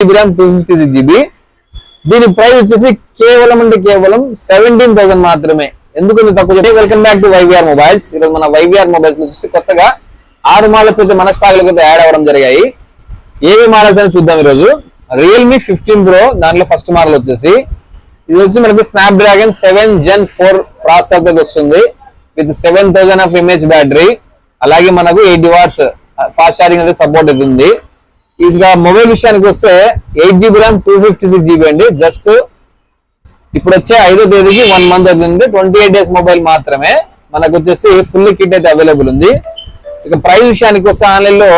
GB RAM two fifty six GB దీని price వచ్చేసి కేవలం అంటే కేవలం సెవెంటీన్ థౌసండ్ మాత్రమే. ఎందుకు తక్కువ welcome back to YVR mobiles ఈరోజు మన వైవిఆర్ మొబైల్స్ వచ్చేసి కొత్తగా ఆరు మోడల్స్ అయితే మన స్టాక్ అయితే యాడ్ అవ్వడం జరిగాయి. ఏవి మోడల్స్ అని చూద్దాం ఈరోజు. రియల్మీ ఫిఫ్టీన్ ప్రో దాంట్లో ఫస్ట్ మోడల్ వచ్చేసి. ఇది వచ్చి మనకి Snapdragon seven gen four processor అయితే వస్తుంది. With seven thousand of image battery అలాగే మనకు ఎయిటీ వాట్స్ ఫాస్ట్ ఛార్జింగ్ అయితే సపోర్ట్ అవుతుంది ఇంకా మొబైల్ విషయానికి వస్తే eight GB RAM two fifty six GB అండి. జస్ట్ ఇప్పుడు వచ్చే ఐదో తేదీకి వన్ మంత్ అవుతుంది. ట్వంటీ ఎయిట్ డేస్ మొబైల్ మాత్రమే. మనకు వచ్చేసి ఫుల్ కిట్ అయితే అవైలబుల్ ఉంది. ఇక ప్రైస్ విషయానికి వస్తే ఆన్లైన్లో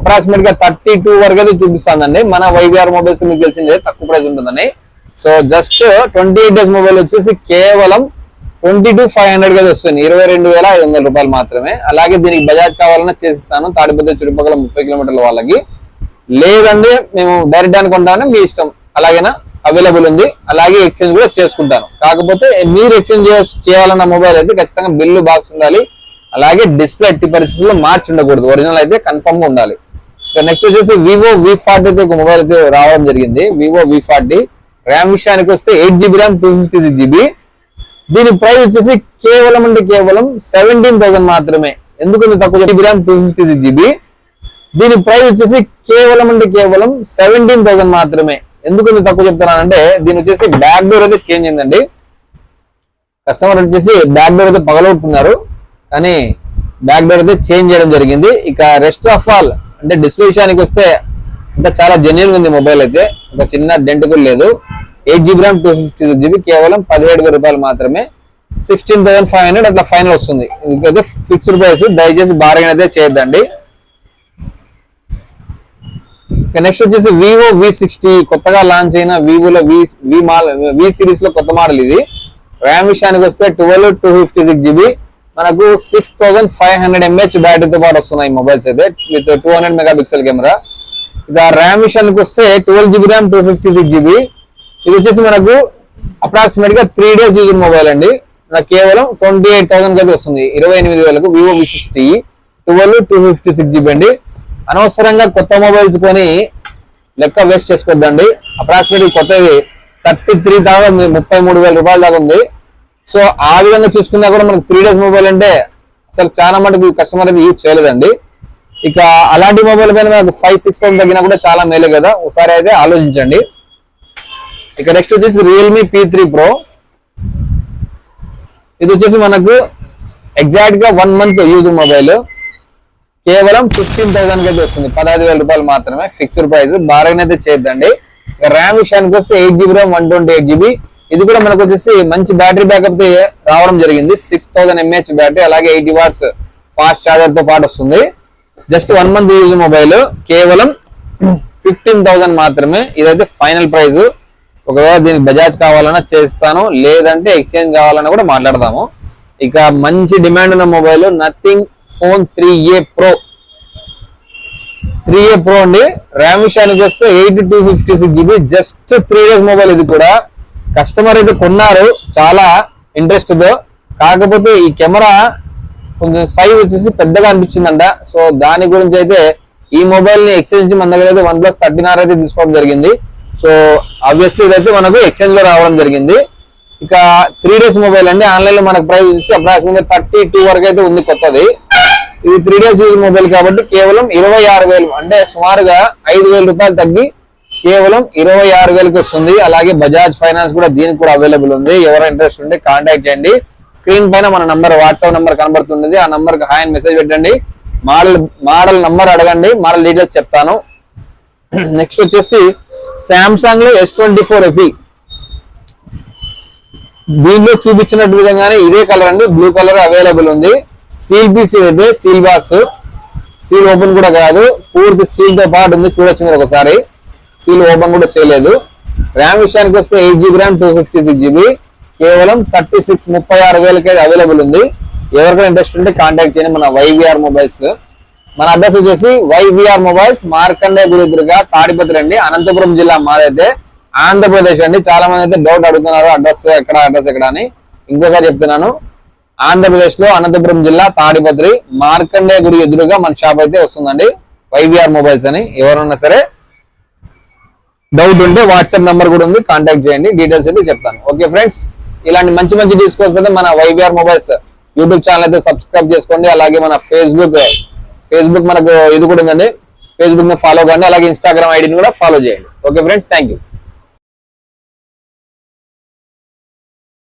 అప్రాక్సిమేట్గా థర్టీ టూ వరకు అయితే చూపిస్తుందండి. మన వైవిఆర్ మొబైల్స్ మీకు తెలిసిందే తక్కువ ప్రైస్ ఉంటుందని. So just twenty eight days mobile వచ్చేసి కేవలం ట్వంటీ టూ ఫైవ్ హండ్రెడ్గా వస్తుంది. ఇరవై రెండు వేల ఐదు వందల రూపాయలు మాత్రమే. అలాగే దీనికి బజాజ్ కావాలన్నా చేసిస్తాను తాడిపత్రి చుట్టుపక్కల ముప్పై కిలోమీటర్ల వాళ్ళకి. లేదండి మేము డైరెక్ట్ అనుకుంటామని మీ ఇష్టం. అలాగేనా? అవైలబుల్ ఉంది. అలాగే ఎక్స్చేంజ్ కూడా చేసుకుంటాను. కాకపోతే మీరు ఎక్స్చేంజ్ చేయాలన్న మొబైల్ అయితే ఖచ్చితంగా బిల్లు బాక్స్ ఉండాలి. అలాగే డిస్ప్లే ఎట్టి పరిస్థితుల్లో మార్చి ఉండకూడదు. ఒరిజినల్ అయితే కన్ఫర్మ్గా ఉండాలి. నెక్స్ట్ వచ్చేసి వివో వి ఫార్టీ అయితే ఒక మొబైల్ అయితే రావడం జరిగింది. వివో వి ఫార్టీ ర్యామ్ విషయానికి వస్తే eight GB RAM two fifty six GB దీని ప్రైస్ వచ్చేసి కేవలం అంటే కేవలం సెవెంటీన్ థౌసండ్ మాత్రమే. ఎందుకు తక్కువ? GB RAM two fifty six GB దీని ప్రైస్ వచ్చేసి కేవలం అంటే కేవలం సెవెంటీన్ థౌసండ్ మాత్రమే. ఎందుకు ఇంత తక్కువ చెప్తున్నానంటే దీని వచ్చేసి బ్యాక్ డోర్ అయితే చేంజ్ అయిందండి. కస్టమర్ వచ్చేసి బ్యాక్ డోర్ అయితే పగలగొట్టుకున్నారు. కానీ బ్యాక్ డోర్ అయితే చేంజ్ చేయడం జరిగింది. ఇక రెస్ట్ ఆఫ్ ఆల్ అంటే డిస్ప్లే విషయానికి వస్తే ఇంకా చాలా జెన్యున్ ఉంది మొబైల్ అయితే. ఒక చిన్న డెంట్ కూడా లేదు. Eight GB RAM two fifty six GB కేవలం పదిహేడు వేల రూపాయలు మాత్రమే. సిక్స్టీన్ థౌసండ్ ఫైవ్ హండ్రెడ్ అట్లా ఫైనల్ వస్తుంది. ఇంకైతే ఫిక్స్డ్ ప్రైస్ దయచేసి బార్గెన్ అయితే చేయొద్దండి. నెక్స్ట్ వచ్చేసి వివో వి సిక్స్టీ కొత్తగా లాంచ్ అయిన వివోలో వి వి మాల్ వి సిరీస్లో కొత్త మోడల్ ఇది. ర్యామ్ విషయానికి వస్తే twelve two fifty six GB మనకు six thousand five hundred MH బ్యాటరీతో పాటు వస్తున్నాయి మొబైల్స్ అయితే. With two hundred megapixel camera ఇక ర్యామ్ విషయానికి వస్తే twelve GB RAM two fifty six GB ఇది వచ్చేసి మనకు అప్రాక్సిమేట్గా త్రీ డేస్ యూజ్ మొబైల్ అండి. నాకు కేవలం ట్వంటీ ఎయిట్ థౌసండ్ అయితే వస్తుంది. ఇరవై ఎనిమిది వేలకు Vivo V sixty twelve two fifty six GB అండి. అనవసరంగా కొత్త మొబైల్స్ కొని లెక్క వేస్ట్ చేసుకోవద్దండి అప్రాక్సిమేట్లీ కొత్తవి థర్టీ త్రీ దాకా ముప్పై మూడు వేల రూపాయల దాకా ఉంది. సో ఆ విధంగా చూసుకున్నా కూడా మనకు త్రీ డేస్ మొబైల్ అంటే అసలు చాలా మటుకు కస్టమర్ అయితే యూజ్ చేయలేదండి. ఇక అలాంటి మొబైల్ పైన మనకు ఫైవ్ సిక్స్ థౌసండ్ తగ్గినా కూడా చాలా మేలే కదా. ఒకసారి అయితే ఆలోచించండి. ఇక నెక్స్ట్ వచ్చేసి రియల్మీ పీ త్రీ ప్రో ఇది వచ్చేసి మనకు ఎగ్జాక్ట్గా వన్ మంత్ యూజ్ మొబైల్ కేవలం ఫిఫ్టీన్ థౌసండ్కి అయితే వస్తుంది. పదహైదు వేల రూపాయలు మాత్రమే ఫిక్స్డ్ ప్రైస్ బార్గెన్ అయితే చేద్దండి ర్యామ్ విషయానికి వస్తే eight GB RAM one twenty eight GB ఇది కూడా మనకు వచ్చేసి మంచి బ్యాటరీ బ్యాకప్ రావడం జరిగింది. సిక్స్ థౌసండ్ ఎంఏహెచ్ బ్యాటరీ అలాగే ఎయిటీ వాట్స్ ఫాస్ట్ ఛార్జర్తో పాటు వస్తుంది. Just one month use mobile కేవలం ఫిఫ్టీన్ థౌసండ్ మాత్రమే. ఇదైతే ఫైనల్ ప్రైస్ ఒకవేళ దీనికి బజాజ్ కావాలన్నా చేస్తాను. లేదంటే ఎక్స్చేంజ్ కావాలన్నా కూడా మాట్లాడదాము. ఇక మంచి డిమాండ్ ఉన్న mobile Nothing phone three A pro. Three A pro అండి. ర్యామ్ విషయానికి వస్తే eight two fifty six GB. Just three days mobile ఇది కూడా. కస్టమర్ అయితే కొన్నారు. చాలా ఇంట్రెస్ట్తో కాకపోతే ఈ కెమెరా కొంచెం సైజ్ వచ్చేసి పెద్దగా అనిపించిందంట. సో దాని గురించి అయితే ఈ మొబైల్ని ఎక్స్చేంజ్ మన దగ్గర అయితే వన్ ప్లస్ థర్టీన్ ఆర్ అయితే తీసుకోవడం జరిగింది. సో ఆబ్వియస్లీ ఇదైతే మనకు ఎక్స్చేంజ్లో రావడం జరిగింది. ఇక త్రీ డేస్ మొబైల్ అండి. ఆన్లైన్లో మనకు ప్రైస్ వచ్చి అప్రాక్సిమేట్ థర్టీ టూ వరకు అయితే ఉంది కొత్తది. ఇది త్రీ డేస్ యూజ్ మొబైల్ కాబట్టి కేవలం ఇరవై ఆరు వేలు. అంటే సుమారుగా ఐదు వేల రూపాయలు తగ్గి కేవలం ఇరవై ఆరు వేలకి వస్తుంది. అలాగే బజాజ్ ఫైనాన్స్ కూడా దీనికి కూడా అవైలబుల్ ఉంది. ఎవరైనా ఇంట్రెస్ట్ ఉంటే కాంటాక్ట్ చేయండి. స్క్రీన్ పైన మన నంబర్ వాట్సాప్ నంబర్ కనబడుతుంది ఆ నంబర్ హాయ్ అని మెసేజ్ పెట్టండి. మోడల్ మోడల్ నంబర్ అడగండి. మోడల్ డీటెయిల్స్ చెప్తాను. నెక్స్ట్ వచ్చేసి సామ్సంగ్లో ఎస్ ట్వంటీ ఫోర్ ఎఫ్ఈ దీనిలో చూపించినట్టు విధంగానే ఇదే కలర్ అండి. బ్లూ కలర్ అవైలబుల్ ఉంది. సీల్ పీస్ అయితే సీల్ బాక్స్ సీల్ ఓపెన్ కూడా కాదు పూర్తి సీల్తో పాటు ఉంది. చూడొచ్చు మీరు ఒకసారి. సీల్ ఓపెన్ కూడా చేయలేదు. ర్యామ్ విషయానికి వస్తే eight GB RAM two fifty six GB కేవలం థర్టీ సిక్స్ ముప్పై ఆరు వేలకి అవైలబుల్ ఉంది. ఎవరికైనా ఇంట్రెస్ట్ ఉంటే కాంటాక్ట్ చేయండి మన వైవిఆర్ మొబైల్స్ మన అడ్రస్ వచ్చేసి వైవిఆర్ మొబైల్స్ మార్కండే గుడి ఎదురుగా తాడిపత్రి అండి అనంతపురం జిల్లా మాదైతే ఆంధ్రప్రదేశ్ అండి. చాలా మంది అయితే డౌట్ అడుగుతున్నారు అడ్రస్ ఎక్కడ అడ్రస్ ఎక్కడ అని. ఇంకోసారి చెప్తున్నాను. ఆంధ్రప్రదేశ్లో అనంతపురం జిల్లా తాడిపత్రి మార్కండే గుడి ఎదురుగా మన షాప్ అయితే వస్తుందండి. వైవిఆర్ మొబైల్స్ అని. ఎవరున్నా సరే డౌట్ ఉంటే వాట్సాప్ నెంబర్ కూడా ఉంది. కాంటాక్ట్ చేయండి. డీటెయిల్స్ అయితే చెప్తాను. ఓకే ఫ్రెండ్స్ ఇలాంటి మంచి మంచి డిస్కౌంట్స్ అయితే మన వైవిఆర్ మొబైల్స్ యూట్యూబ్ ఛానల్ అయితే సబ్స్క్రైబ్ చేసుకోండి. అలాగే మన ఫేస్బుక్ ఫేస్బుక్ మనకు ఇది కూడా ఉందండి. ఫేస్బుక్ని ఫాలో కండి. అలాగే ఇన్స్టాగ్రామ్ ఐడిని కూడా ఫాలో చేయండి. Okay friends thank you